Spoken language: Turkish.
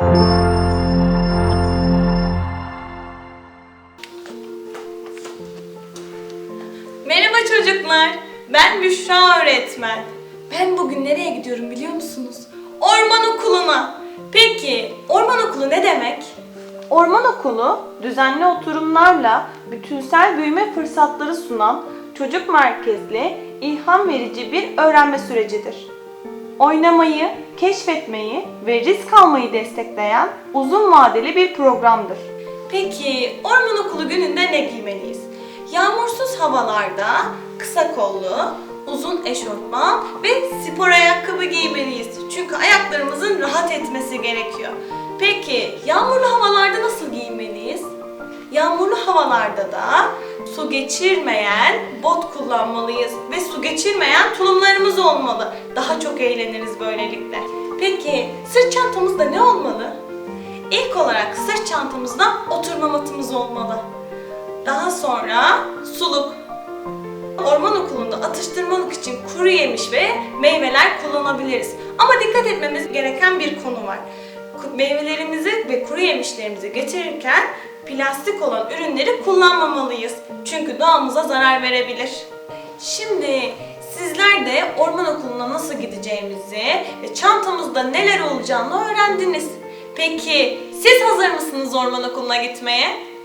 Merhaba çocuklar. Ben Büşra öğretmen. Ben bugün nereye gidiyorum biliyor musunuz? Orman okuluna. Peki orman okulu ne demek? Orman okulu düzenli oturumlarla bütünsel büyüme fırsatları sunan çocuk merkezli, ilham verici bir öğrenme sürecidir. Oynamayı, keşfetmeyi ve risk almayı destekleyen uzun vadeli bir programdır. Peki orman okulu gününde ne giymeliyiz? Yağmursuz havalarda kısa kollu, uzun eşofman ve spor ayakkabı giymeliyiz. Çünkü ayaklarımızın rahat etmesi gerekiyor. Peki yağmurlu havalarda nasıl giyinmeliyiz? Yağmurlu havalarda da su geçirmeyen bot kullanmalıyız ve su geçirmeyen tulumlarımız olmalı. Daha çok eğleniriz böylelikle. Peki sırt çantamızda ne olmalı? İlk olarak sırt çantamızda oturma matımız olmalı. Daha sonra suluk. Orman okulunda atıştırmalık için kuru yemiş ve meyveler kullanabiliriz. Ama dikkat etmemiz gereken bir konu var. Meyvelerimizi ve kuru yemişlerimizi getirirken plastik olan ürünleri kullanmamalıyız. Çünkü doğamıza zarar verebilir. Şimdi sizler de orman okuluna nasıl gideceğimizi ve çantamızda neler olacağını öğrendiniz. Peki siz hazır mısınız orman okuluna gitmeye?